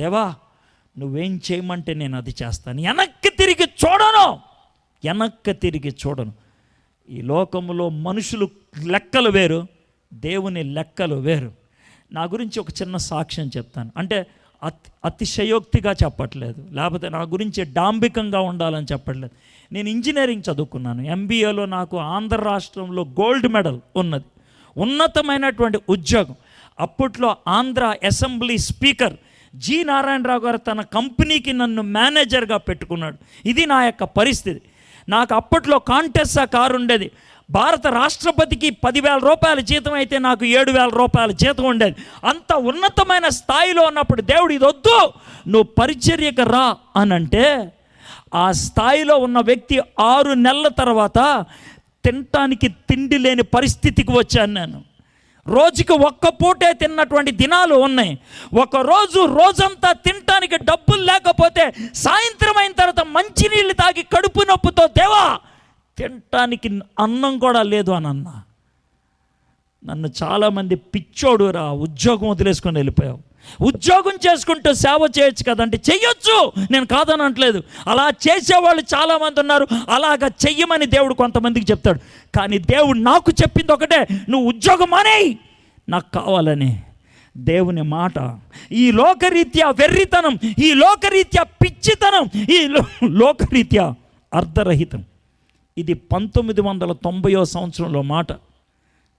దేవా నువ్వేం చేయమంటే నేను అది చేస్తాను. వెనక్కి తిరిగి చూడను. వెనక్కి తిరిగి చూడను. ఈ లోకంలో మనుషులు లెక్కలు వేరు దేవుని లెక్కలు వేరు. నా గురించి ఒక చిన్న సాక్ష్యం చెప్తాను. అంటే అతి అతిశయోక్తిగా చెప్పట్లేదు. లేకపోతే నా గురించి డాంబికంగా ఉండాలని చెప్పట్లేదు. నేను ఇంజనీరింగ్ చదువుకున్నాను. ఎంబీఏలో నాకు ఆంధ్ర రాష్ట్రంలో గోల్డ్ మెడల్ ఉన్నది. ఉన్నతమైనటువంటి ఉద్యోగం. అప్పట్లో Andhra assembly speaker G Narayana Rao గారు తన కంపెనీకి నన్ను మేనేజర్గా పెట్టుకున్నాడు. ఇది నా యొక్క పరిస్థితి. నాకు అప్పట్లో కాంటెస్సా కారు ఉండేది. భారత రాష్ట్రపతికి పదివేల రూపాయల జీతం అయితే నాకు ఏడు వేల రూపాయల జీతం ఉండేది. అంత ఉన్నతమైన స్థాయిలో ఉన్నప్పుడు దేవుడు ఇది వద్దు నువ్వు పరిచర్యకు రా అని అంటే ఆ స్థాయిలో ఉన్న వ్యక్తి ఆరు నెలల తర్వాత తినటానికి తిండి లేని పరిస్థితికి వచ్చాను నేను. రోజుకి ఒక్క పూటే తిన్నటువంటి దినాలు ఉన్నాయి. ఒకరోజు రోజంతా తినటానికి డబ్బులు లేకపోతే సాయంత్రం అయిన తర్వాత మంచినీళ్ళు తాగి కడుపు నొప్పుతో దేవా తినటానికి అన్నం కూడా లేదు అని అన్నా. నన్ను చాలామంది పిచ్చోడురా ఉద్యోగం వదిలేసుకొని వెళ్ళిపోయావు. ఉద్యోగం చేసుకుంటూ సేవ చేయొచ్చు కదండి. చెయ్యొచ్చు. నేను కాదనట్లేదు. అలా చేసేవాళ్ళు చాలామంది ఉన్నారు. అలాగా చెయ్యమని దేవుడు కొంతమందికి చెప్తాడు. కానీ దేవుడు నాకు చెప్పింది ఒకటే. నువ్వు ఉద్యోగం మానేయి నాకు కావాలని. దేవుని మాట. ఈ లోకరీత్యా వెర్రితనం. ఈ లోకరీత్యా పిచ్చితనం. ఈ లోకరీత్యా అర్ధరహితం. ఇది పంతొమ్మిది వందల తొంభయో సంవత్సరంలో మాట.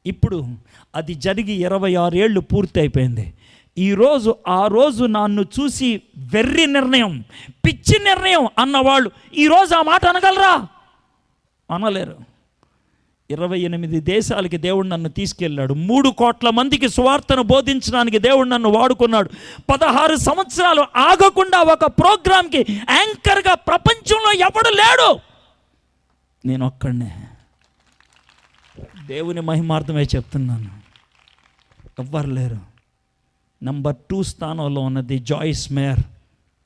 ఇప్పుడు అది జరిగి ఇరవై ఆరేళ్ళు పూర్తి అయిపోయింది ఈరోజు ఆ రోజు నన్ను చూసి వెర్రి నిర్ణయం పిచ్చి నిర్ణయం అన్నవాళ్ళు ఈరోజు ఆ మాట అనగలరా? అనలేరు. ఇరవై ఎనిమిది దేశాలకి దేవుడు నన్ను తీసుకెళ్ళాడు. మూడు కోట్ల మందికి సువార్తను బోధించడానికి దేవుడు నన్ను వాడుకున్నాడు. పదహారు సంవత్సరాలు ఆగకుండా ఒక ప్రోగ్రాంకి యాంకర్గా ప్రపంచంలో ఎవడు లేడు? నేను ఒక్కడనే దేవుని మహిమార్థమే చెప్తున్నాను. ఎవ్వరు లేరు. నంబర్ టూ స్థానంలో ఉన్నది జాయిస్ మేయర్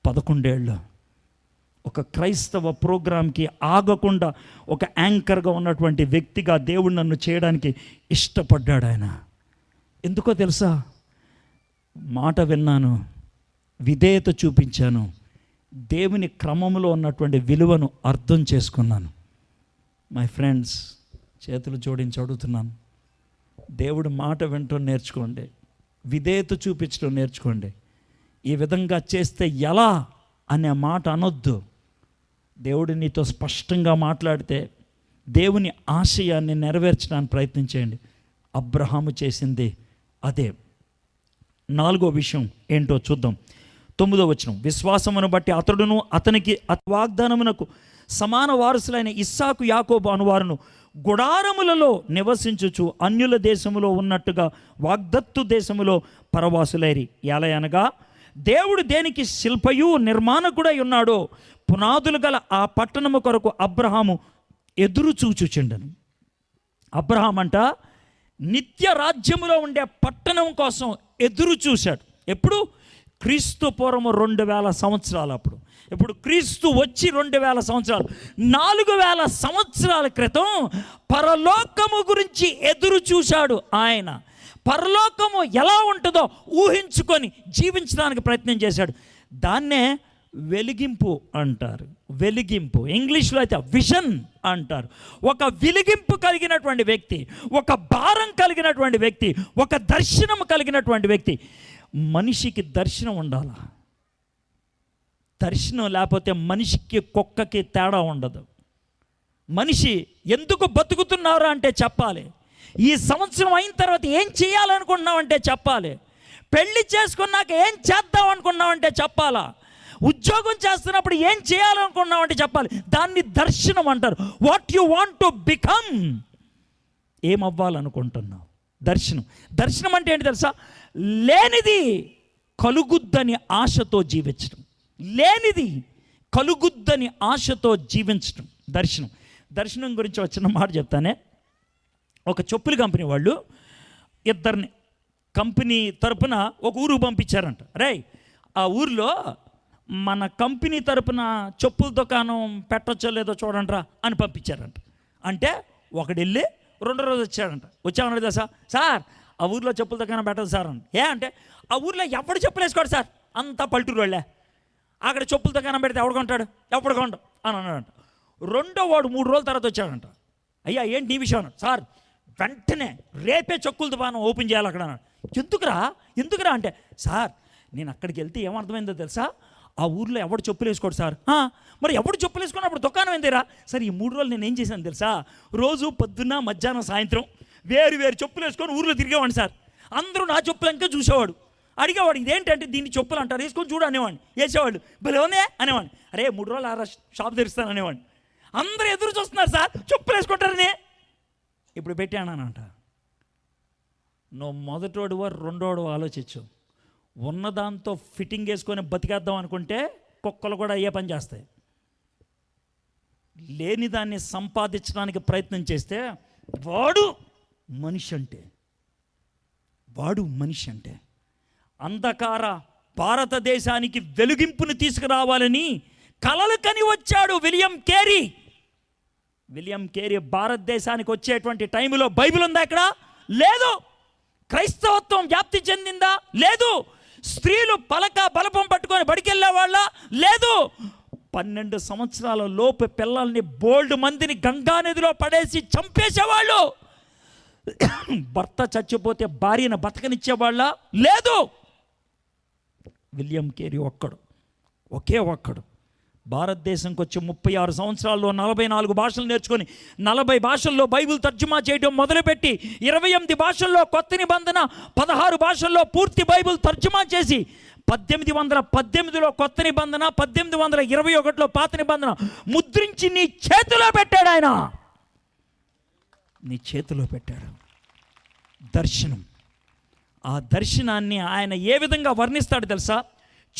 పదకొండేళ్ళు. ఒక క్రైస్తవ ప్రోగ్రాంకి ఆగకుండా ఒక యాంకర్గా ఉన్నటువంటి వ్యక్తిగా దేవుడు నన్ను చేయడానికి ఇష్టపడ్డాడు ఆయన. ఎందుకో తెలుసా? మాట విన్నాను విధేయత చూపించాను దేవుని క్రమంలో ఉన్నటువంటి విలువను అర్థం చేసుకున్నాను. మై ఫ్రెండ్స్ చేతులు జోడించి అడుగుతున్నాను. దేవుడు మాట వింటూ నేర్చుకోండి. విధేయత చూపించడం నేర్చుకోండి. ఈ విధంగా చేస్తే ఎలా అనే మాట అనొద్దు. దేవుడు నీతో స్పష్టంగా మాట్లాడితే దేవుని ఆశయాన్ని నెరవేర్చడానికి ప్రయత్నం చేయండి. అబ్రహాము చేసింది అదే. నాలుగో విషయం ఏంటో చూద్దాం. తొమ్మిదో వచనం. విశ్వాసమును బట్టి అతడును అతనికి వాగ్దానమునకు సమాన వారసులైన ఇస్సాకు యాకోబు అనువారును గుడారములలో నివసించుచు అన్యుల దేశములో ఉన్నట్టుగా వాగ్దత్తు దేశములో పరవాసులైరి. ఎలా అనగా దేవుడు దేనికి శిల్పయు నిర్మాణకుడై ఉన్నాడో పునాదులు గల ఆ పట్టణము కొరకు అబ్రహాము ఎదురు చూచుచుండను. అబ్రహాం అంట నిత్య రాజ్యములో ఉండే పట్టణం కోసం ఎదురు చూశాడు. ఎప్పుడు? క్రీస్తు పూర్వము రెండు వేల సంవత్సరాలు అప్పుడు. ఇప్పుడు క్రీస్తు వచ్చి రెండు వేల సంవత్సరాలు. నాలుగు వేల సంవత్సరాల క్రితం పరలోకము గురించి ఎదురు చూశాడు ఆయన. పరలోకము ఎలా ఉంటుందో ఊహించుకొని జీవించడానికి ప్రయత్నం చేశాడు. దాన్నే వెలిగింపు అంటారు. వెలిగింపు. ఇంగ్లీష్లో అయితే విషన్ అంటారు. ఒక వెలిగింపు కలిగినటువంటి వ్యక్తి ఒక భారం కలిగినటువంటి వ్యక్తి ఒక దర్శనం కలిగినటువంటి వ్యక్తి మనిషికి దర్శనం ఉండాలా? దర్శనం లేకపోతే మనిషికి కుక్కకి తేడా ఉండదు. మనిషి ఎందుకు బతుకుతున్నారు అంటే చెప్పాలి. ఈ సంవత్సరం అయిన తర్వాత ఏం చేయాలనుకుంటున్నామంటే చెప్పాలి. పెళ్ళి చేసుకున్నాక ఏం చేద్దాం అనుకున్నామంటే చెప్పాలా. ఉద్యోగం చేస్తున్నప్పుడు ఏం చేయాలనుకున్నామంటే చెప్పాలి. దాన్ని దర్శనం అంటారు. What you want to become ఏమవ్వాలనుకుంటున్నావు? దర్శనం. దర్శనం అంటే ఏంటి తెలుసా? లేనిది కలుగుద్దని ఆశతో జీవించడం. లేనిది కలుగుద్దని ఆశతో జీవించడం. దర్శనం. దర్శనం గురించి ఒక చిన్న మాట చెప్తానే. ఒక చెప్పుల కంపెనీ వాళ్ళు ఇద్దరిని కంపెనీ తరపున ఒక ఊరు పంపించారంట. రే ఆ ఊర్లో మన కంపెనీ తరపున చెప్పుల దుకాణం పెట్టొచ్చో లేదో చూడండిరా అని పంపించారంట. అంటే ఒకడు వెళ్ళి రెండో రోజు వచ్చాడంట. వచ్చామన్నాడు సార్ సార్ ఆ ఊర్లో చెప్పుల దుకాణం పెట్టదు సార్ అని ఏ అంటే ఆ ఊర్లో ఎవడు చెప్పులు వేసుకోడు సార్? అంతా పల్లెటూరు వాళ్ళే. అక్కడ చెప్పులతో పెడితే ఎవడు కొంటాడు? ఎప్పుడు కొండు? అని అన్నాడంట. రెండో వాడు మూడు రోజుల తర్వాత వచ్చాడంట. అయ్యా ఏంటి నీ విషయం? అన్నాడు. సార్ వెంటనే రేపే చెక్కుల దుకాణం ఓపెన్ చేయాలి అక్కడ అన్నాడు. ఎందుకురా? ఎందుకురా? అంటే సార్ నేను అక్కడికి వెళ్తే ఏమర్థమైందో తెలుసా? ఆ ఊర్లో ఎవడు చెప్పులు వేసుకోడు సార్? మరి ఎవడు చెప్పులు వేసుకున్నప్పుడు దుకాణం ఏందిరా? సార్ ఈ మూడు రోజులు నేను ఏం చేశాను తెలుసా? రోజు పొద్దున్న మధ్యాహ్నం సాయంత్రం వేరు వేరు చెప్పులు వేసుకొని ఊర్లో తిరిగేవాడిని సార్. అందరూ నా చెప్పులు ఇంకా చూసేవాడు. అడిగేవాడు ఇదేంటంటే దీన్ని చెప్పులు అంటారు? వేసుకొని చూడు అనేవాడిని. భలే భలేనే అనేవాడిని. అరే మూడు రోజులు ఆరా షాప్ తెరుస్తాను అనేవాడిని. అందరూ ఎదురు చూస్తున్నారు సార్ చెప్పులు వేసుకుంటారని. ఇప్పుడు పెట్టానంట నువ్వు మొదటోడువా రెండోడు ఆలోచించు. ఉన్నదాంతో ఫిట్టింగ్ వేసుకొని బతికేద్దాం అనుకుంటే కుక్కలు కూడా అయ్యే పని చేస్తాయి. లేని దాన్ని సంపాదించడానికి ప్రయత్నం చేస్తే వాడు మనిషి అంటే వాడు మనిషి అంటే. అంధకార భారతదేశానికి వెలుగింపును తీసుకురావాలని కలలు కని వచ్చాడు విలియం కేరీ. విలియం కేరీ భారతదేశానికి వచ్చేటువంటి టైంలో బైబిల్ ఉందా ఇక్కడ లేదు. క్రైస్తవత్వం వ్యాప్తి చెందిందా? లేదు. స్త్రీలు పలక బలపం పట్టుకొని బడికెళ్ళే వాళ్ళ లేదు. పన్నెండు సంవత్సరాల లోపు పిల్లల్ని బోల్డ్ మందిని గంగా నదిలో పడేసి చంపేసేవాళ్ళు. భర్త చచ్చిపోతే భార్యను బతకనిచ్చేవాళ్ళ? లేదు. విలియం కేరీ ఒక్కడు ఒకే ఒక్కడు. భారతదేశంకి వచ్చి ముప్పై ఆరు సంవత్సరాల్లో నలభై నాలుగు భాషలు నేర్చుకొని నలభై భాషల్లో బైబిల్ తర్జుమా చేయడం మొదలుపెట్టి ఇరవై ఎనిమిది భాషల్లో కొత్త నిబంధన పదహారు భాషల్లో పూర్తి బైబిల్ తర్జుమా చేసి పద్దెనిమిది వందల పద్దెనిమిదిలో కొత్త నిబంధన పద్దెనిమిది వందల ఇరవై ఒకటిలో పాత నిబంధన ముద్రించి నీ చేతిలో పెట్టాడు ఆయన. నీ చేతిలో పెట్టాడు. దర్శనం. ఆ దర్శనాన్ని ఆయన ఏ విధంగా వర్ణిస్తాడు తెలుసా?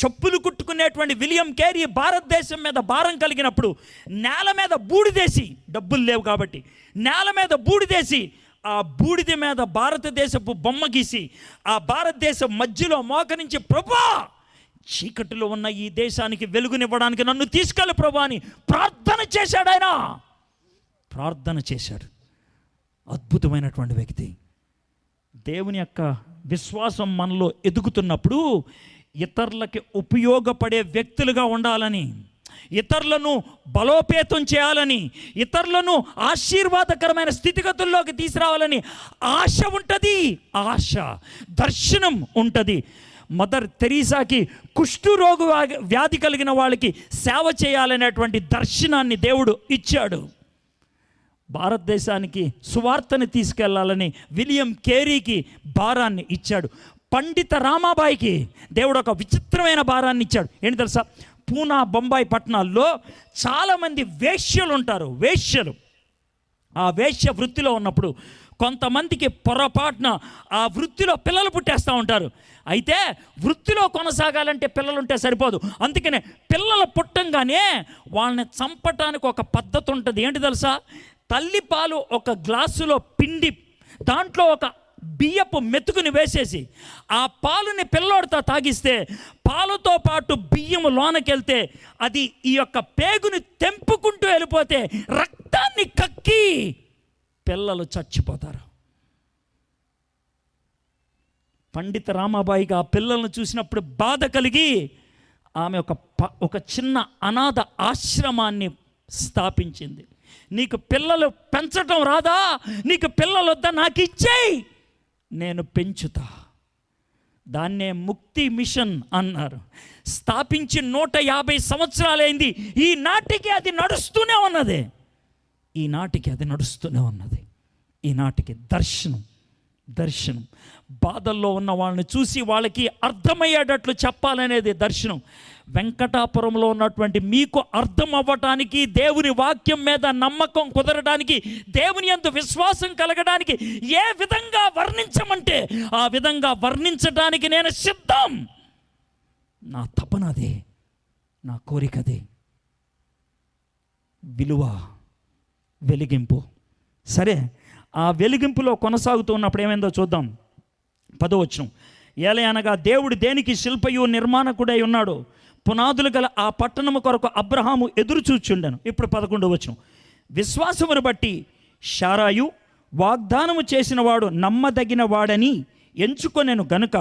చెప్పులు కుట్టుకునేటువంటి విలియం కేరీ భారతదేశం మీద భారం కలిగినప్పుడు నేల మీద బూడిదేసి డబ్బులు లేవు కాబట్టి నేల మీద బూడిదేసి ఆ బూడిద మీద భారతదేశపు బొమ్మ గీసి ఆ భారతదేశం మధ్యలో మోకరించి ప్రభా చీకటిలో ఉన్న ఈ దేశానికి వెలుగునివ్వడానికి నన్ను తీసుకెళ్ళి ప్రభా అని ప్రార్థన చేశాడు ఆయన. ప్రార్థన చేశాడు. అద్భుతమైనటువంటి వ్యక్తి. దేవుని యొక్క విశ్వాసం మనలో ఎదుగుతున్నప్పుడు ఇతరులకి ఉపయోగపడే వ్యక్తులుగా ఉండాలని ఇతరులను బలోపేతం చేయాలని ఇతరులను ఆశీర్వాదకరమైన స్థితిగతుల్లోకి తీసుకురావాలని ఆశ ఉంటుంది ఆశ దర్శనం ఉంటుంది. మదర్ తెరీసాకి కుష్ఠురోగు వ్యాధి కలిగిన వాళ్ళకి సేవ చేయాలనేటువంటి దర్శనాన్ని దేవుడు ఇచ్చాడు. భారతదేశానికి సువార్తని తీసుకెళ్ళాలని విలియం కేరీకి భారాన్ని ఇచ్చాడు. పండిత రామాబాయికి దేవుడు ఒక విచిత్రమైన భారాన్ని ఇచ్చాడు. ఏంటి తెలుసా? పూనా బొంబాయి పట్టణాల్లో చాలామంది వేశ్యలు ఉంటారు వేశ్యలు. ఆ వేశ్య వృత్తిలో ఉన్నప్పుడు కొంతమందికి పొరపాటున ఆ వృత్తిలో పిల్లలు పుట్టేస్తూ ఉంటారు. అయితే వృత్తిలో కొనసాగాలంటే పిల్లలు ఉంటే సరిపోదు. అందుకనే పిల్లలు పుట్టంగానే వాళ్ళని చంపటానికి ఒక పద్ధతి ఉంటుంది. ఏంటి తెలుసా? తల్లిపాలు ఒక గ్లాసులో పిండి దాంట్లో ఒక బియ్యపు మెతుకుని వేసేసి ఆ పాలుని పిల్లోడితో తాగిస్తే పాలతో పాటు బియ్యం లోనకెళ్తే అది ఈ యొక్క పేగుని తెంపుకుంటూ వెళ్ళిపోతే రక్తాన్ని కక్కి పిల్లలు చచ్చిపోతారు. పండిత రామాబాయికి ఆ పిల్లలను చూసినప్పుడు బాధ కలిగి ఆమె ఒక ప- ఒక చిన్న అనాథ ఆశ్రమాన్ని స్థాపించింది. నీకు పిల్లలు పెంచటం రాదా? నీకు పిల్లలు వద్దా నాకు ఇచ్చేయి నేను పెంచుతా. దాన్నే ముక్తి మిషన్ అన్నారు. స్థాపించి నూట యాభై సంవత్సరాలైంది. ఈ నాటికి అది నడుస్తూనే ఉన్నది. ఈనాటికి అది నడుస్తూనే ఉన్నది. ఈనాటికి దర్శనం దర్శనం. బాధల్లో ఉన్న వాళ్ళని చూసి వాళ్ళకి అర్థమయ్యేటట్లు చెప్పాలనేది దర్శనం. వెంకటాపురంలో ఉన్నటువంటి మీకు అర్థం అవ్వటానికి దేవుని వాక్యం మీద నమ్మకం కుదరడానికి దేవుని యందు విశ్వాసం కలగడానికి ఏ విధంగా వర్ణించమంటే ఆ విధంగా వర్ణించడానికి నేను సిద్ధం. నా తపనదే నా కోరికదే విలువ వెలిగింపు. సరే ఆ వెలిగింపులో కొనసాగుతున్నప్పుడు ఏమైందో చూద్దాం. పదవచనం ఏలే అనగా దేవుడు దేనికి శిల్పయు నిర్మాణకుడై ఉన్నాడు? పునాదులు గల ఆ పట్టణము కొరకు అబ్రహాము ఎదురు చూచుండెను ఇప్పుడు పదకొండు వచనం. విశ్వాసమును బట్టి షారాయు వాగ్దానము చేసినవాడు నమ్మదగిన వాడని ఎంచుకొనెను గనుక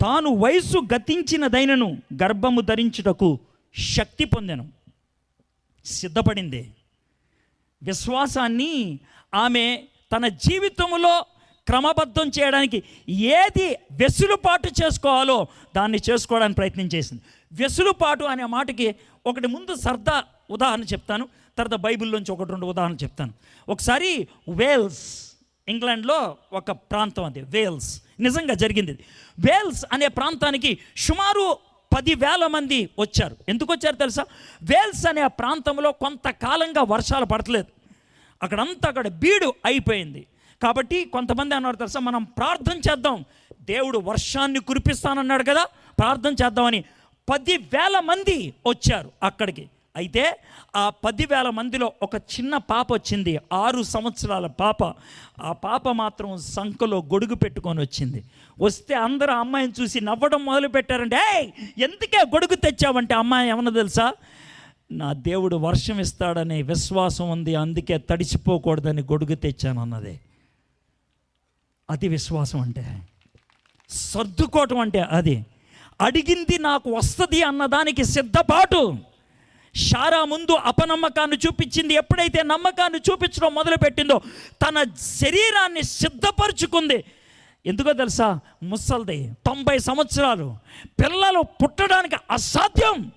తాను వయస్సు గతించినదైనను గర్భము ధరించుటకు శక్తి పొందెను. సిద్ధపడింది. విశ్వాసాన్ని ఆమె తన జీవితంలో క్రమబద్ధం చేయడానికి ఏది వెసులుపాటు చేసుకోవాలో దాన్ని చేసుకోవడానికి ప్రయత్నం చేసింది. వెసులుపాటు అనే మాటకి ఒకటి ముందు సర్దా ఉదాహరణ చెప్తాను తర్వాత బైబిల్లోంచి ఒకటి రెండు ఉదాహరణ చెప్తాను. ఒకసారి వేల్స్ ఇంగ్లాండ్లో ఒక ప్రాంతం అది వేల్స్. నిజంగా జరిగింది వేల్స్ అనే ప్రాంతానికి సుమారు పదివేల మంది వచ్చారు. ఎందుకు వచ్చారు తెలుసా? వేల్స్ అనే ప్రాంతంలో కొంతకాలంగా వర్షాలు పడట్లేదు. అక్కడంతా అక్కడ బీడు అయిపోయింది. కాబట్టి కొంతమంది అన్నారు తెలుసా మనం ప్రార్థన చేద్దాం. దేవుడు వర్షాన్ని కురిపిస్తానన్నాడు కదా ప్రార్థన చేద్దామని. పదివేల మంది వచ్చారు అక్కడికి. అయితే ఆ పదివేల మందిలో ఒక చిన్న పాప వచ్చింది ఆరు సంవత్సరాల పాప. ఆ పాప మాత్రం సంఖలో గొడుగు పెట్టుకొని వచ్చింది. వస్తే అందరూ అమ్మాయిని చూసి నవ్వడం మొదలు పెట్టారంటే ఏయ్ ఎందుకే గొడుగు తెచ్చావంటే అమ్మాయి ఏమన్నా తెలుసా? నా దేవుడు వర్షం ఇస్తాడనే విశ్వాసం ఉంది అందుకే తడిసిపోకూడదని గొడుగు తెచ్చాను అన్నది. అది విశ్వాసం అంటే సర్దుకోవటం అంటే అది. అడిగింది నాకు వస్తుంది అన్నదానికి సిద్ధపాటు. షారా ముందు అపనమ్మకాన్ని చూపించింది ఎప్పుడైతే నమ్మకాన్ని చూపించడం మొదలుపెట్టిందో తన శరీరాన్ని సిద్ధపరుచుకుంది. ఎందుకో తెలుసా? ముసల్ది తొంభై సంవత్సరాలు పిల్లలు పుట్టడానికి అసాధ్యం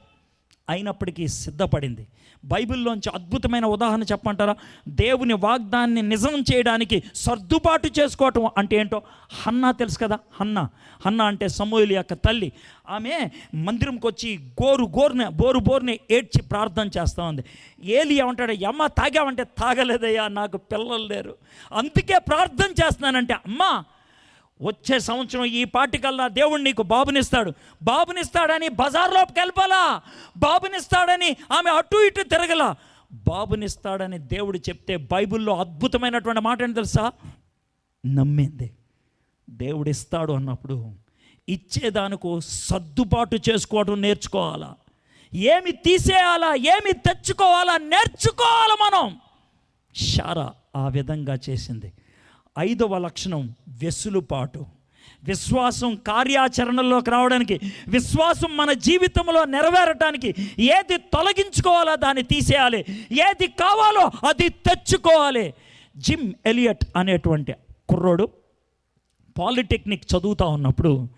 అయినప్పటికీ సిద్ధపడింది. బైబిల్లోంచి అద్భుతమైన ఉదాహరణ చెప్పంటారా దేవుని వాగ్దాన్ని నిజం చేయడానికి సర్దుబాటు చేసుకోవటం అంటే ఏంటో హన్నా తెలుసు కదా? హన్నా. హన్నా అంటే సమూహుల యొక్క తల్లి. ఆమె మందిరంకి వచ్చి గోరు గోరుని బోరు బోరునే ఏడ్చి ప్రార్థన చేస్తూ ఉంది. ఏలి ఏమంటాడు అమ్మ తాగావంటే తాగలేదయ్యా నాకు పిల్లలు లేరు. అందుకే ప్రార్థన చేస్తున్నానంటే అమ్మా వచ్చే సంవత్సరం ఈ పాటికల్లా దేవుడు నీకు బాబునిస్తాడు. బాబునిస్తాడని బజార్లోకి వెళ్ళాలా బాబునిస్తాడని ఆమె అటు ఇటు తిరగల? బాబునిస్తాడని దేవుడు చెప్తే బైబిల్లో అద్భుతమైనటువంటి మాట ఏంటి తెలుసా? నమ్మింది. దేవుడిస్తాడు అన్నప్పుడు ఇచ్చేదానికి సర్దుబాటు చేసుకోవడం నేర్చుకోవాలా? ఏమి తీసేయాలా? ఏమి తెచ్చుకోవాలా? నేర్చుకోవాలా మనం. షారా ఆ విధంగా చేసింది. ఐదవ లక్షణం వెసులుపాటు విశ్వాసం కార్యాచరణలోకి రావడానికి విశ్వాసం మన జీవితంలో నెరవేరటానికి ఏది తొలగించుకోవాలో దాన్ని తీసేయాలి. ఏది కావాలో అది తెచ్చుకోవాలి. జిమ్ ఎలియట్ అనేటువంటి కుర్రోడు పాలిటెక్నిక్ చదువుతూ ఉన్నప్పుడు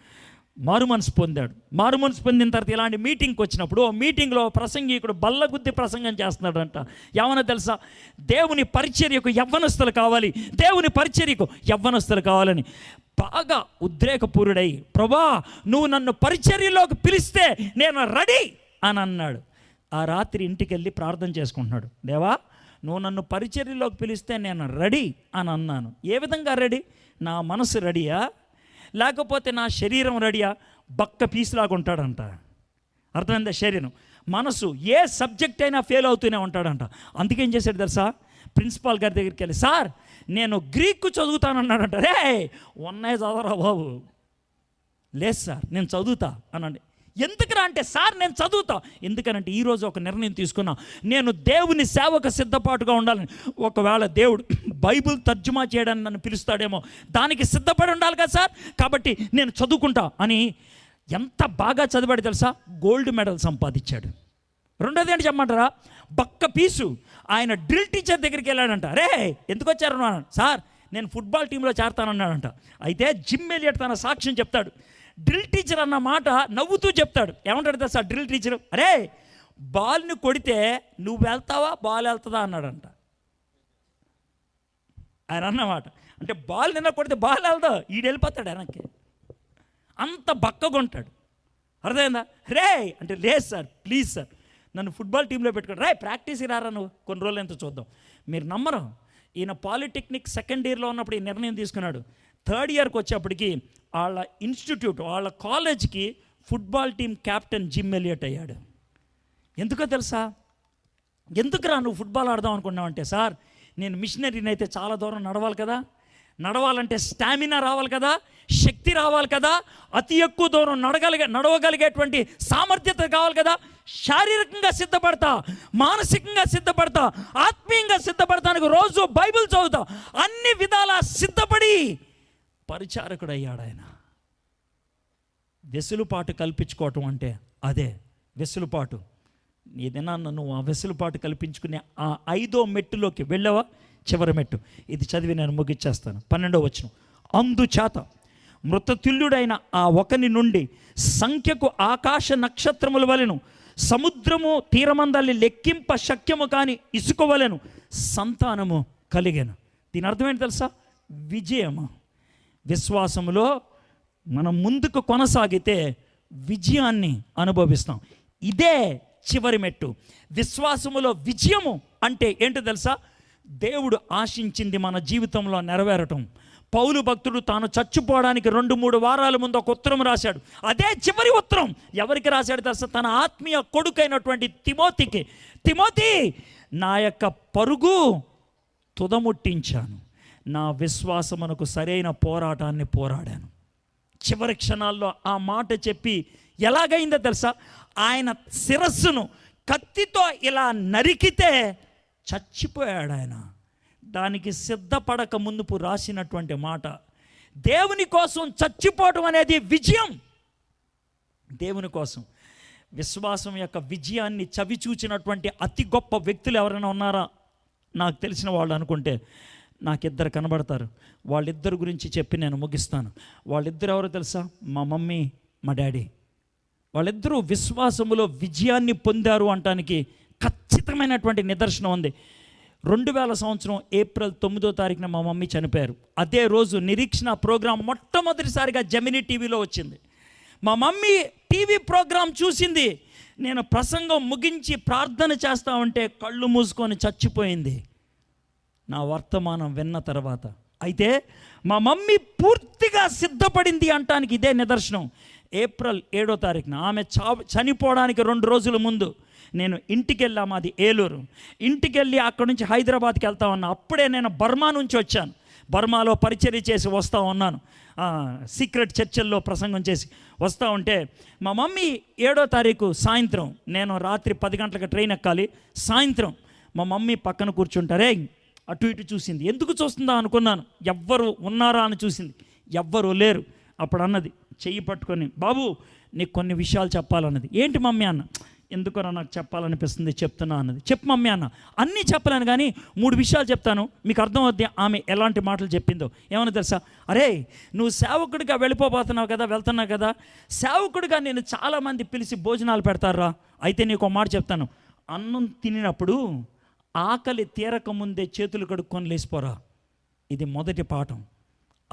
మారు మనసు పొందాడు. మారు మనసు పొందిన తర్వాత ఇలాంటి మీటింగ్కి వచ్చినప్పుడు ఆ మీటింగ్లో ప్రసంగికుడు బల్లగుద్ది ప్రసంగం చేస్తున్నాడంట. ఏమన్నా తెలుసా? దేవుని పరిచర్యకు యవ్వనస్తులు కావాలి. దేవుని పరిచర్యకు యవ్వనస్తులు కావాలని బాగా ఉద్రేకపూరుడై ప్రభా నువ్వు నన్ను పరిచర్యలోకి పిలిస్తే నేను రెడీ అని అన్నాడు. ఆ రాత్రి ఇంటికి వెళ్ళి ప్రార్థన చేసుకుంటున్నాడు. దేవా నువ్వు నన్ను పరిచర్యలోకి పిలిస్తే నేను రెడీ అని అన్నాను. ఏ విధంగా రెడీ? నా మనసు రెడీయా? లేకపోతే నా శరీరం రెడీయా బక్క పీసులాగా ఉంటాడంట. అర్థమైందా శరీరం? మనసు ఏ సబ్జెక్ట్ అయినా ఫెయిల్ అవుతూనే ఉంటాడంట. అందుకేం చేశాడు తెలుసా? ప్రిన్సిపాల్ గారి దగ్గరికి వెళ్ళి సార్ నేను గ్రీకు చదువుతానన్నాడంట. రే ఉన్నాయి చదవరా బాబు. లేదు సార్ నేను చదువుతా అనండి. ఎందుకురా అంటే సార్ నేను చదువుతా. ఎందుకనంటే ఈరోజు ఒక నిర్ణయం తీసుకున్నా. నేను దేవుని సేవకు సిద్ధపాటుగా ఉండాలని. ఒకవేళ దేవుడు బైబిల్ తర్జుమా చేయడానికి నన్ను పిలుస్తాడేమో దానికి సిద్ధపడి ఉండాలి కదా సార్. కాబట్టి నేను చదువుకుంటా అని ఎంత బాగా చదివాడు తెలుసా? గోల్డ్ మెడల్ సంపాదించాడు. రెండోది ఏంటి చెప్పమంటారా? బక్క పీసు. ఆయన డ్రిల్ టీచర్ దగ్గరికి వెళ్ళాడంట. రే ఎందుకు వచ్చారు సార్ నేను ఫుట్బాల్ టీంలో చేరతానన్నాడంట. అయితే జిమ్ ఎలియట్ తన సాక్ష్యం చెప్తాడు. డ్రిల్ టీచర్ అన్న మాట నవ్వుతూ చెప్తాడు. ఏమంటాడు తెలుసా డ్రిల్ టీచర్ అరే బాల్ని కొడితే నువ్వు వెళ్తావా? బాల్ వెళ్తుందా అన్నాడంట. ఆయన అన్నమాట. అంటే బాల్ నిన్న కొడితే బాల్ వెళ్దా? ఈడు వెళ్ళిపోతాడు వెనక్కి. అంత బక్కగా ఉంటాడు. అర్థమైందా? రే అంటే లేదు సార్ ప్లీజ్ సార్. నన్ను ఫుట్బాల్ టీంలో పెట్టుకోండి. రే ప్రాక్టీస్కి రారా నువ్వు? కొన్ని రోజులు ఎంత చూద్దాం. మీరు నమ్మరు. ఈయన పాలిటెక్నిక్ సెకండ్ ఇయర్లో ఉన్నప్పుడు ఈ నిర్ణయం తీసుకున్నాడు. థర్డ్ ఇయర్కి వచ్చేప్పటికి వాళ్ళ ఇన్స్టిట్యూట్ వాళ్ళ కాలేజ్కి football team captain Jim Elliot అయ్యాడు. ఎందుకో తెలుసా? ఎందుకురా నువ్వు ఫుట్బాల్ ఆడదాం అనుకున్నావు అంటే సార్ నేను మిషనరీని అయితే చాలా దూరం నడవాలి కదా. నడవాలంటే స్టామినా రావాలి కదా శక్తి రావాలి కదా అతి ఎక్కువ దూరం నడగలిగే నడవగలిగేటువంటి సామర్థ్యత కావాలి కదా. శారీరకంగా సిద్ధపడతా మానసికంగా సిద్ధపడతా ఆత్మీయంగా సిద్ధపడతానికి రోజు బైబిల్ చదువుతా. అన్ని విధాలా సిద్ధపడి పరిచారకుడు అయ్యాడు ఆయన వెసులుపాటు కల్పించుకోవటం అంటే అదే వెసులుపాటు ఏదైనా నువ్వు ఆ వెసులుపాటు కల్పించుకునే ఆ ఐదో మెట్టులోకి వెళ్ళావా? చివరి మెట్టు. ఇది చదివి నేను ముగిచ్చేస్తాను పన్నెండో వచ్చిన అందుచేత మృతతుల్యుడైన ఆ ఒకని నుండి సంఖ్యకు ఆకాశ నక్షత్రముల వలెను సముద్రము తీరమందల్ని లెక్కింప శక్యము కాని ఇసుక వలెను సంతానము కలిగాను. దీని అర్థం ఏంటి తెలుసా? విజయము. విశ్వాసములో మనం ముందుకు కొనసాగితే విజయాన్ని అనుభవిస్తాం. ఇదే చివరి మెట్టు. విశ్వాసములో విజయము అంటే ఏంటో తెలుసా? దేవుడు ఆశించింది మన జీవితంలో నెరవేరటం. పౌలు భక్తుడు తాను చచ్చిపోవడానికి రెండు మూడు వారాల ముందు ఒక ఉత్తరం రాశాడు. అదే చివరి ఉత్తరం. ఎవరికి రాశాడు తెలుసా? తన ఆత్మీయ కొడుకైనటువంటి తిమోతికి. తిమోతి నా యొక్క పరుగు తుదముట్టించాను. నా విశ్వాసమునకు సరైన పోరాటాన్ని పోరాడాను. చివరి క్షణాల్లో ఆ మాట చెప్పి ఎలాగైందో తెలుసా? ఆయన శిరస్సును కత్తితో ఇలా నరికితే చచ్చిపోయాడు ఆయన. దానికి సిద్ధపడక ముందుపు రాసినటువంటి మాట దేవుని కోసం చచ్చిపోవటం అనేది విజయం. దేవుని కోసం. విశ్వాసం యొక్క విజయాన్ని చవిచూచినటువంటి అతి గొప్ప వ్యక్తులు ఎవరైనా ఉన్నారా? నాకు తెలిసిన వాళ్ళు అనుకుంటే నాకిద్దరు కనబడతారు. వాళ్ళిద్దరు గురించి చెప్పి నేను ముగిస్తాను. వాళ్ళిద్దరు ఎవరో తెలుసా? మా మమ్మీ మా డాడీ. వాళ్ళిద్దరూ విశ్వాసములో విజయాన్ని పొందారు అంటానికి ఖచ్చితమైనటువంటి నిదర్శనం ఉంది. రెండు వేల సంవత్సరం ఏప్రిల్ తొమ్మిదో తారీఖున మా మమ్మీ చనిపోయారు. అదే రోజు నిరీక్షణ ప్రోగ్రాం మొట్టమొదటిసారిగా జమినీ టీవీలో వచ్చింది. మా మమ్మీ టీవీ ప్రోగ్రాం చూసింది. నేను ప్రసంగం ముగించి ప్రార్థన చేస్తా ఉంటే కళ్ళు మూసుకొని చచ్చిపోయింది. నా వర్తమానం విన్న తర్వాత. అయితే మా మమ్మీ పూర్తిగా సిద్ధపడింది అంటానికి ఇదే నిదర్శనం. ఏప్రిల్ ఏడో తారీఖున ఆమె చా చనిపోవడానికి రెండు రోజుల ముందు నేను ఇంటికి వెళ్ళాము అది ఏలూరు. ఇంటికి వెళ్ళి అక్కడి నుంచి హైదరాబాద్కి వెళ్తా ఉన్నా. అప్పుడే నేను బర్మా నుంచి వచ్చాను. బర్మాలో పరిచర్య చేసి వస్తూ ఉన్నాను. సీక్రెట్ చర్చల్లో ప్రసంగం చేసి వస్తూ ఉంటే మా మమ్మీ ఏడో తారీఖు సాయంత్రం నేను రాత్రి పది గంటలకు ట్రైన్ ఎక్కాలి. సాయంత్రం మా మమ్మీ పక్కన కూర్చుంటారే. అటు ఇటు చూసింది. ఎందుకు చూస్తుందా అనుకున్నాను. ఎవ్వరు ఉన్నారా అని చూసింది. ఎవ్వరు లేరు. అప్పుడు అన్నది చెయ్యి పట్టుకొని బాబు నీకు కొన్ని విషయాలు చెప్పాలన్నది. ఏంటి మమ్మీ అన్న? ఎందుకో నాకు చెప్పాలనిపిస్తుంది చెప్తున్నా అన్నది. చెప్పు మమ్మీ అన్న. అన్నీ చెప్పలేను కానీ మూడు విషయాలు చెప్తాను. మీకు అర్థమవుద్ది ఆమె ఎలాంటి మాటలు చెప్పిందో. ఏమన్నా తెలుసా? అరే నువ్వు సేవకుడిగా వెళ్ళిపోబోతున్నావు కదా వెళ్తున్నావు కదా. సేవకుడిగా నేను చాలామంది పిలిచి భోజనాలు పెడతారా అయితే నీకు ఒక మాట చెప్తాను. అన్నం తినినప్పుడు ఆకలి తీరక ముందే చేతులు కడుక్కొని లేచిపోరా. ఇది మొదటి పాఠం.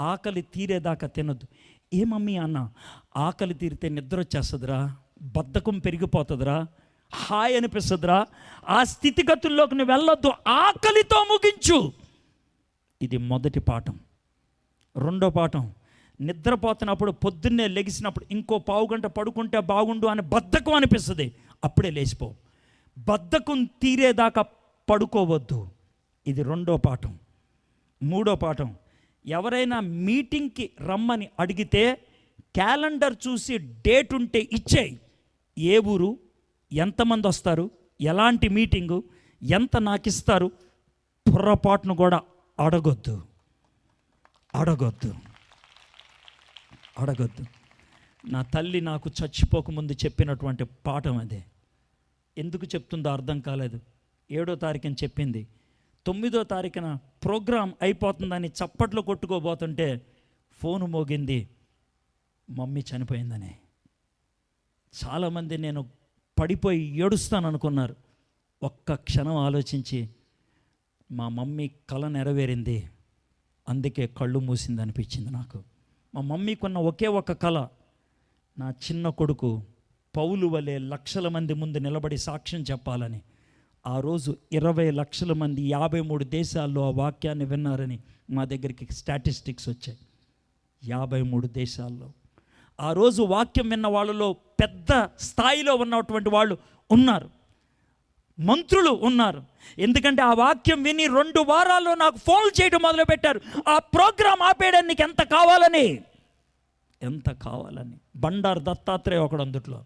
ఆకలి తీరేదాకా తినొద్దు. ఏమమ్మీ అన్న ఆకలి తీరితే నిద్ర వచ్చేస్తుందిరా బద్ధకం పెరిగిపోతుందిరా హాయ్ అనిపిస్తుందిరా ఆ స్థితిగతుల్లోకి నువ్వు వెళ్ళొద్దు ఆకలితో ముగించు. ఇది మొదటి పాఠం. రెండో పాఠం నిద్రపోతున్నప్పుడు పొద్దున్నే లెగిసినప్పుడు ఇంకో పావు గంట పడుకుంటే బాగుండు అని బద్ధకం అనిపిస్తుంది. అప్పుడే లేచిపో. బద్ధకం తీరేదాకా పడుకోవద్దు. ఇది రెండో పాఠం. మూడో పాఠం. ఎవరైనా మీటింగ్కి రమ్మని అడిగితే క్యాలెండర్ చూసి డేట్ ఉంటే ఇచ్చేయి. ఏ ఊరు? ఎంతమంది వస్తారు? ఎలాంటి మీటింగు? ఎంత నాకు ఇస్తారు పొర్రపాటును కూడా అడగొద్దు. అడగొద్దు. అడగొద్దు. నా తల్లి నాకు చచ్చిపోకముందు చెప్పినటువంటి పాఠం అదే. ఎందుకు చెప్తుందో అర్థం కాలేదు. ఏడో తారీఖున చెప్పింది. తొమ్మిదో తారీఖున ప్రోగ్రాం అయిపోతుందని చప్పట్లు కొట్టుకోబోతుంటే ఫోను మోగింది. మమ్మీ చనిపోయిందని. చాలామంది నేను పడిపోయి ఏడుస్తాను అనుకున్నారు ఒక్క క్షణం ఆలోచించి మా మమ్మీ కళ నెరవేరింది. అందుకే కళ్ళు మూసింది అనిపించింది నాకు. మా మమ్మీకున్న ఒకే ఒక కళ నా చిన్న కొడుకు పౌలు వలె లక్షల మంది ముందు నిలబడి సాక్ష్యం చెప్పాలని. ఆ రోజు ఇరవై లక్షల మంది యాభై మూడు దేశాల్లో ఆ వాక్యాన్ని విన్నారని మా దగ్గరికి స్టాటిస్టిక్స్ వచ్చాయి. యాభై మూడు దేశాల్లో. ఆ రోజు వాక్యం విన్న వాళ్ళలో పెద్ద స్థాయిలో ఉన్నటువంటి వాళ్ళు ఉన్నారు. మంత్రులు ఉన్నారు. ఎందుకంటే ఆ వాక్యం విని రెండు వారాల్లో నాకు ఫోన్ చేయడం మొదలుపెట్టారు. ఆ ప్రోగ్రాం ఆపేయడానికి నీకు ఎంత కావాలని? ఎంత కావాలని? బండారు దత్తాత్రేయ ఒకడు అందుట్లో.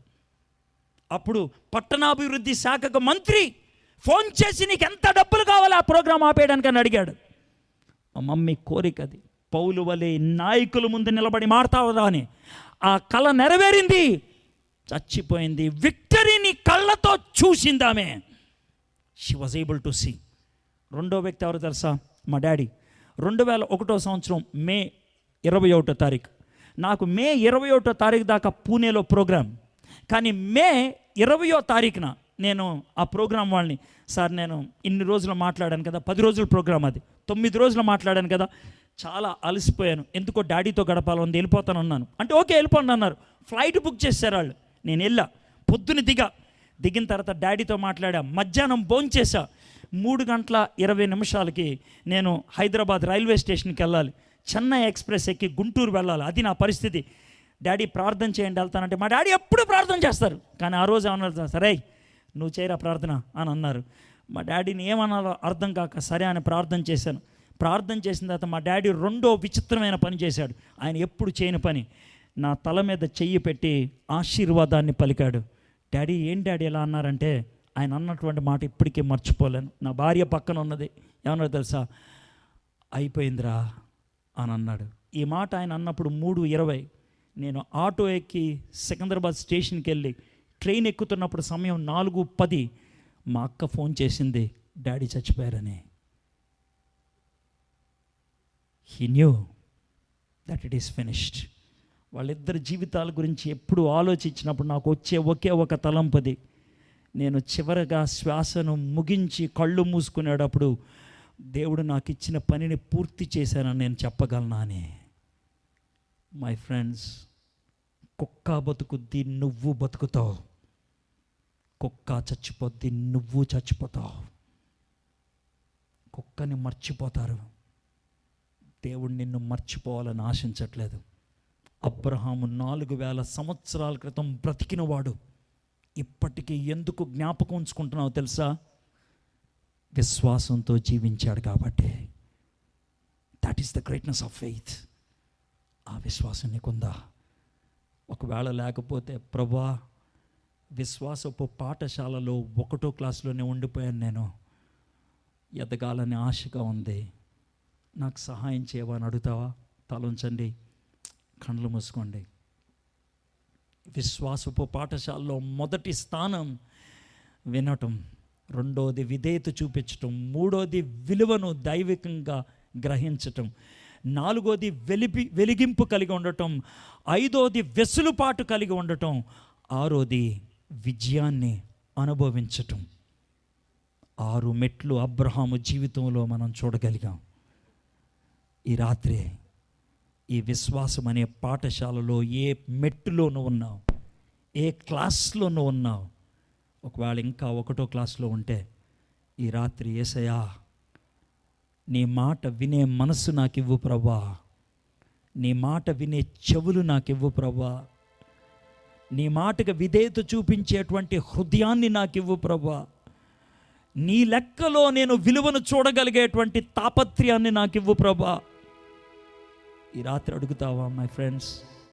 అప్పుడు పట్టణాభివృద్ధి శాఖకు మంత్రి ఫోన్ చేసి నీకు ఎంత డబ్బులు కావాలి ఆ ప్రోగ్రాం ఆపేయడానికి అని అడిగాడు. మా మమ్మీ కోరిక అది. పౌలు వలె నాయకుల ముందు నిలబడి మాడతావుదా అని. ఆ కళ నెరవేరింది. చచ్చిపోయింది. విక్టరీని కళ్ళతో చూసిందామే. She was able to see రెండో వ్యక్తి ఎవరు తెలుసా? మా డాడీ. రెండు వేల ఒకటో సంవత్సరం మే ఇరవై ఒకటో తారీఖు. నాకు మే ఇరవై ఒకటో తారీఖు దాకా పూణేలో ప్రోగ్రాం. కానీ మే ఇరవయో తారీఖున నేను ఆ ప్రోగ్రాం వాళ్ళని సార్ నేను ఇన్ని రోజులు మాట్లాడాను కదా పది రోజుల ప్రోగ్రాం అది తొమ్మిది రోజులు మాట్లాడాను కదా చాలా అలసిపోయాను ఎందుకో డాడీతో గడపాలని వెళ్ళిపోతాను అన్నాను. అంటే ఓకే వెళ్ళిపోండి అన్నారు. ఫ్లైట్ బుక్ చేశారు వాళ్ళు నేను వెళ్ళా పొద్దున దిగా దిగిన తర్వాత డాడీతో మాట్లాడా మధ్యాహ్నం భోంచేసా మూడు గంటల ఇరవై నిమిషాలకి నేను హైదరాబాద్ రైల్వే స్టేషన్కి వెళ్ళాలి చెన్నై ఎక్స్ప్రెస్ ఎక్కి గుంటూరు వెళ్ళాలి అది నా పరిస్థితి. డాడీ ప్రార్థన చేయండి వెళ్తానంటే మా డాడీ ఎప్పుడు ప్రార్థన చేస్తారు కానీ ఆ రోజు ఏమన్నారు సరే నువ్వు చేయరా ప్రార్థన అని అన్నారు. మా డాడీని ఏమన్నాలో అర్థం కాక సరే అని ప్రార్థన చేశాను. ప్రార్థన చేసిన తర్వాత మా డాడీ రెండో విచిత్రమైన పని చేశాడు. ఆయన ఎప్పుడు చేయని పని. నా తల మీద చెయ్యి పెట్టి ఆశీర్వాదాన్ని పలికాడు. డాడీ ఏం డాడీ ఎలా అన్నారంటే ఆయన అన్నటువంటి మాట ఇప్పటికే మర్చిపోలేను. నా భార్య పక్కన ఉన్నది. ఏమన్నా తెలుసా? అయిపోయిందిరా అని అన్నాడు. ఈ మాట ఆయన అన్నప్పుడు మూడు ఇరవై. నేను ఆటో ఎక్కి సికింద్రాబాద్ స్టేషన్కి వెళ్ళి ట్రైన్ ఎక్కుతున్నప్పుడు సమయం నాలుగు పది. మా అక్క ఫోన్ చేసింది daddy చచ్చిపోయారని. He knew that it is finished వాళ్ళిద్దరి జీవితాల గురించి ఎప్పుడు ఆలోచించినప్పుడు నాకు వచ్చే ఒకే ఒక తలంపది. నేను చివరగా శ్వాసను ముగించి కళ్ళు మూసుకునేటప్పుడు దేవుడు నాకు ఇచ్చిన పనిని పూర్తి చేశానని నేను చెప్పగలనా అని. మై ఫ్రెండ్స్ కుక్క బతుకుద్ది నువ్వు బతుకుతావు. కుక్క చచ్చిపోద్ది నువ్వు చచ్చిపోతావు. కుక్కని మర్చిపోతారు. దేవుడు నిన్ను మర్చిపోవాలని ఆశించట్లేదు. అబ్రహాము నాలుగు వేల సంవత్సరాల క్రితం బ్రతికినవాడు. ఇప్పటికీ ఎందుకు జ్ఞాపకం ఉంచుకుంటున్నావు తెలుసా? విశ్వాసంతో జీవించాడు కాబట్టి. That is the greatness of faith ఆ విశ్వాసం నీకుందా? ఒకవేళ లేకపోతే ప్రభా విశ్వాసపు పాఠశాలలో ఒకటో క్లాసులోనే ఉండిపోయాను నేను. ఎదగాలని ఆశగా ఉంది. నాకు సహాయం చేయవని అడుగుతావా? తలంచండి కళ్ళు మూసుకోండి. విశ్వాసపు పాఠశాలలో మొదటి స్థానం వినటం రెండోది విధేయత చూపించటం మూడోది విలువను దైవికంగా గ్రహించటం నాలుగోది వెలిపి వెలిగింపు కలిగి ఉండటం ఐదోది వెసులుపాటు కలిగి ఉండటం ఆరోది విజయాన్ని అనుభవించటం. ఆరు మెట్లు అబ్రహాము జీవితంలో మనం చూడగలిగాం. ఈ రాత్రి ఈ విశ్వాసం అనే పాఠశాలలో ఏ మెట్టులోనూ ఉన్నావు ఏ క్లాస్లోనూ ఉన్నావు. ఒకవేళ ఇంకా ఒకటో క్లాస్లో ఉంటే ఈ రాత్రి ఏసయా నీ మాట వినే మనసు నాకు ఇవ్వు ప్రభా నీ మాట వినే చెవులు నాకు ఇవ్వు ప్రభా నీ మాటకు విధేయత చూపించేటువంటి హృదయాన్ని నాకివ్వు ప్రభా నీ లెక్కలో నేను విలువను చూడగలిగేటువంటి తాపత్రయాన్ని నాకు ఇవ్వు ప్రభా ఈ రాత్రి అడుగుతావా మై ఫ్రెండ్స్